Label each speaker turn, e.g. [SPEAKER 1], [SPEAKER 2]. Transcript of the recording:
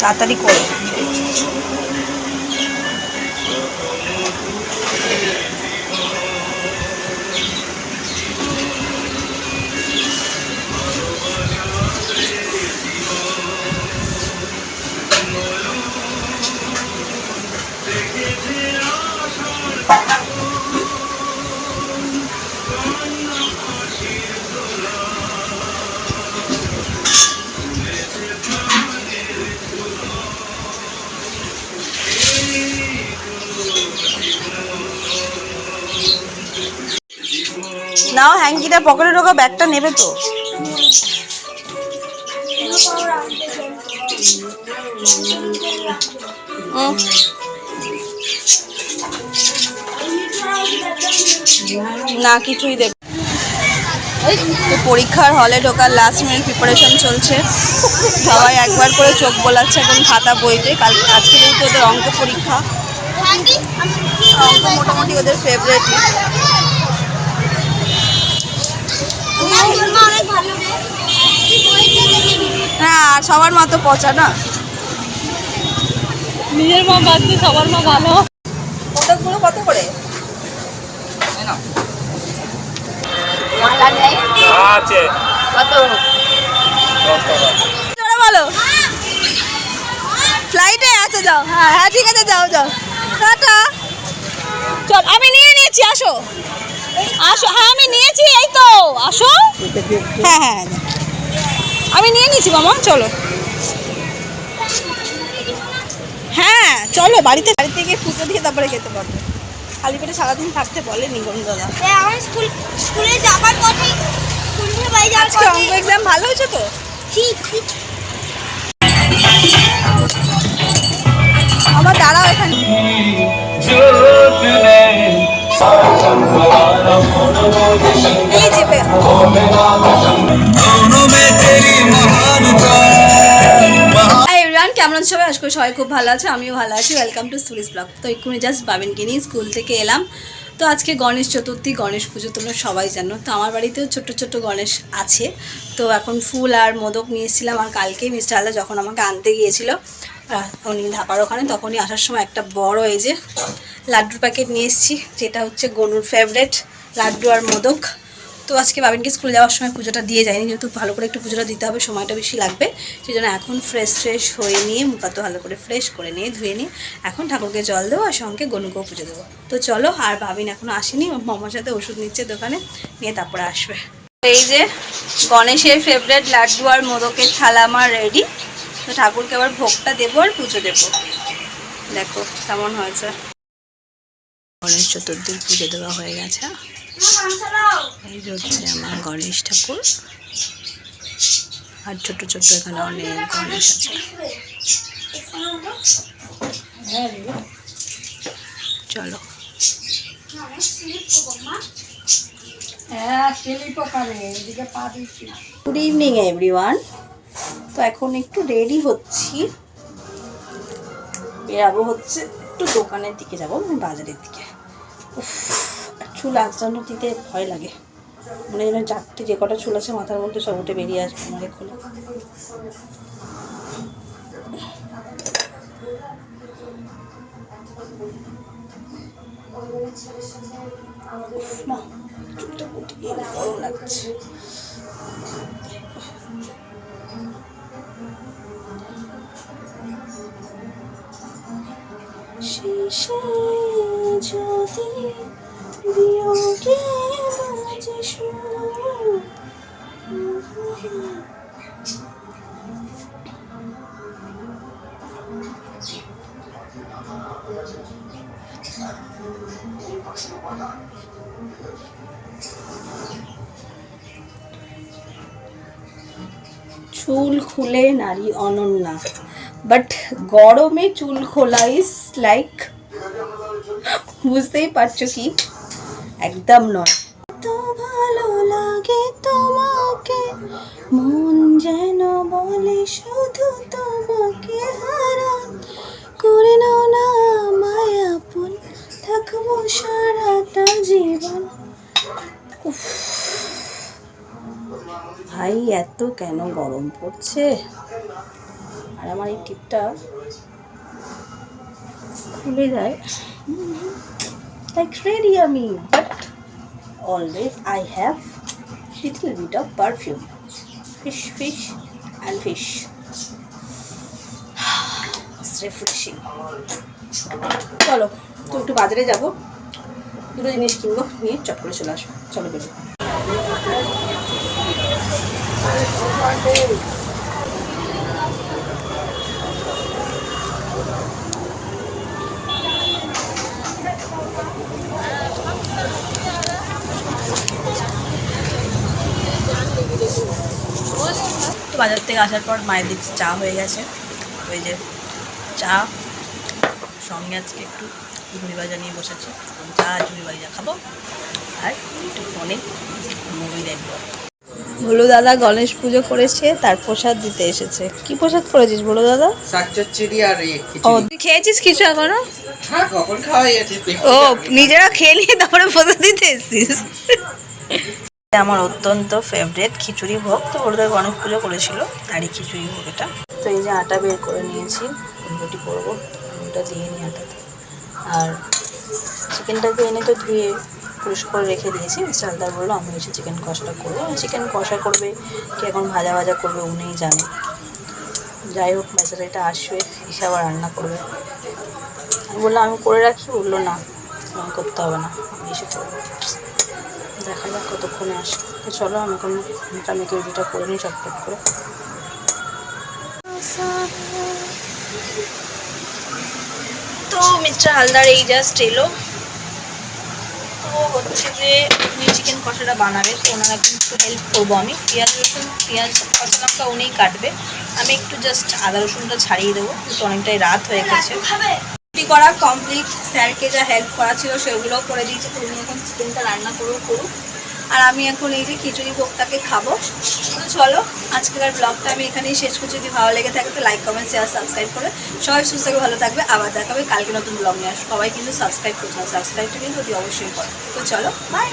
[SPEAKER 1] তাড়াতাড়ি করো। নাও হ্যাঙ্কিটা পকেটে ঢোকা ব্যাগটা নেবে তো। না কিছুই দেবে তো পরীক্ষার হলে ঢোকার লাস্ট মিনিট প্রিপারেশন চলছে। সবাই একবার করে চোখ বোলাচ্ছে এখন খাতা বইতে। কাল আজকে যেহেতু ওদের অঙ্ক পরীক্ষা অঙ্ক মোটামুটি ওদের ফেভারেটই হ্যাঁ আর সবার মতো পচা না।
[SPEAKER 2] নিজের মা বাদ দিয়ে সবার মা ভালো।
[SPEAKER 1] কত করে? বলো। ফ্লাইটে আছে যাও। হ্যাঁ হ্যাঁ ঠিক আছে যাও যাও। টাটা। চল আমি নিয়ে নিয়েছি আসো। আসো। হ্যাঁ হ্যাঁ হ্যাঁ। আমি নিয়ে নিয়েছি মামা চলো। হ্যাঁ চলো বাড়িতে বাড়িতে গিয়ে পুজো দিয়ে তারপরে খেতে পারব। খালি পেটে সারাদিন থাকতে বলেনি গন্ধলা
[SPEAKER 3] আমার স্কুল স্কুলে যাবার পথে স্কুল থেকে বাড়ি যাওয়ার
[SPEAKER 1] আজকে অঙ্ক এক্সাম ভালো হয়েছে তো?
[SPEAKER 3] ঠিক ঠিক।
[SPEAKER 1] আমার দাঁড়াও এখানে। কেমন সবাই আজকে সবাই খুব ভালো আছে, আমিও ভালো আছি। ওয়েলকাম টু সুরিস ব্লগ তো এক্ষুনি জাস্ট বাবিনকে নিয়ে স্কুল থেকে এলাম। তো আজকে গণেশ চতুর্থী, গণেশ পুজো, তোমরা সবাই জানো। তো আমার বাড়িতেও ছোট্ট ছোট্ট গণেশ আছে। তো এখন ফুল আর মোদক নিয়ে এসেছিলাম আর কালকে মিস্টার আল্লাহ যখন আমাকে আনতে গিয়েছিল উনি ধাপার ওখানে, তখনই আসার সময় একটা বড় এই যে লাড্ডুর প্যাকেট নিয়ে এসেছি, যেটা হচ্ছে গনুর ফেভারেট লাড্ডু আর মোদক। তো আজকে বাবিনকে স্কুলে যাওয়ার সময় পুজোটা দিয়ে যায়নি যেহেতু ভালো করে একটু পুজোটা দিতে হবে, সময়টা বেশি লাগবে। সেই জন্য এখন ফ্রেশ ফ্রেশ হয়ে নিয়ে মুখাত ভালো করে ফ্রেশ করে নিয়ে ধুয়ে নিয়ে এখন ঠাকুরকে জল দেবো আর সঙ্গে গনুকেও পুজো দেবো। তো চলো, আর বাবিন এখনও আসেনি মামার সাথে ওষুধ নিচ্ছে দোকানে, নিয়ে তারপরে আসবে। এই যে গণেশের ফেভারেট লাড্ডু আর মোদকের থালা আমার রেডি তো ঠাকুরকে আবার ভোগটা দেবো আর পুজো দেবো। দেখো কেমন হয়েছে। গণেশ চতুর্থীর পুজো দেওয়া হয়ে গেছে। এই হচ্ছে আমার গণেশ ঠাকুর। আর ছোট ছোট এখানে অনেক গণেশ আছে। চলো। গুড ইভিনিং এভরিওয়ান তো এখন একটু রেডি হচ্ছি। বেরাবো হচ্ছে একটু দোকানের দিকে যাব মানে বাজারের দিকে। চুল আঁচড়ানো দিতে ভয় লাগে। মনে যেন চারটে যে কটা চুল আছে, মাথার মধ্যে সব উঠে বেরিয়ে আসবে আমার এক্ষুনি না গরম লাগছে। যদি বিয়োগে বাজে সুর চুল খুলে নারী অনন্যা বাট গরমে চুল খোলা ইজ লাইক বুঝতেই পারছ কি? একদম নয়। তো ভালো লাগে তোমাকে, মন যেন বলে শুধু তোমাকে হারা। করে নাও না মায়াপন থাকব সারাটা জীবন। উফ। ভাই, এত কেন গরম পড়ছে? আর আমার এই টিপটা খুলে যায়। লাইক রেডি আমি but always I have little bit of perfume fish fish and fish refreshing চলো তো একটু বাজারে যাব। দুটো জিনিস কিনবো, নিয়ে চট করে চলে আসব। চলো বেরো। বাজার থেকে আসার পর মায়ের দিক চা হয়ে গেছে। ওই যে চা সঙ্গে আজকে একটু ঝুড়ি ভাজা নিয়ে বসেছি। চা ঝুড়ি ভাজা খাব আর একটু ফোনে মুভি দেখব। ভোলু দাদা গণেশ পুজো করেছে তার প্রসাদ দিতে এসেছে। কি প্রসাদ করেছিস ভোলু দাদা?
[SPEAKER 4] আর
[SPEAKER 1] ও তুই খেয়েছিস কিছু এখনও?
[SPEAKER 4] হ্যাঁ কখন
[SPEAKER 1] ও নিজেরা খেয়ে নিয়ে তারপরে প্রসাদ দিতে এসেছিস। আমার অত্যন্ত ফেভারেট খিচুড়ি ভোগ। তো ওদের গণেশ পুজো করেছিল, তারই খিচুড়ি ভোগ এটা। তো এই যে আটা বের করে নিয়েছি, রুটি করব ওটা দিয়ে নিই আটাতে। আর চিকেনটাকে এনে তো ধুয়ে পরিষ্কার করে রেখে দিয়েছি। মিস্টার বলল, আমি এসে চিকেন কষাটা করব। চিকেন কষা করবে, কি এখন ভাজা ভাজা করবে উনিই জানে। যাই হোক বেচারা এটা আসবে, এসে আবার রান্না করবে। আমি বললাম, আমি করে রাখি? বলল, না করতে হবে না, আমি এসে করব। দেখা যাক কতক্ষণে আসে? তো চলো, আমি এখন মোটা মেখে করে নিই চটপট করে। তো মিস্টার হালদার, এই জাস্ট এলো। তো হচ্ছে যে উনি চিকেন কষাটা বানাবে, তো ওনার একটু একটু হেল্প করব আমি। পেঁয়াজ রসুন, পেঁয়াজ কাঁচা লঙ্কা উনিই কাটবে। আমি একটু জাস্ট আদা রসুনটা ছাড়িয়ে দেবো, কিন্তু অনেকটাই রাত হয়ে গেছে। করা কমপ্লিট স্যারকে যা হেল্প করা ছিল সেগুলোও করে দিয়েছে। তুমি এখন চিকেনটা রান্না করব করুক। আর আমি এখন এই যে খিচুড়ি ভোগটাকে খাব। তো চলো, আজকের ব্লগটা আমি এখানেই শেষ করছি। যদি ভালো লেগে থাকে তো লাইক কমেন্ট শেয়ার সাবস্ক্রাইব করে সবাই সুস্থ থাকে ভালো থাকবে। আবার দেখাবে কালকে নতুন ব্লগ নিয়ে। আসব সবাই কিন্তু সাবস্ক্রাইব করছে সাবস্ক্রাইবটা কিন্তু অতি অবশ্যই করে তো চলো বাই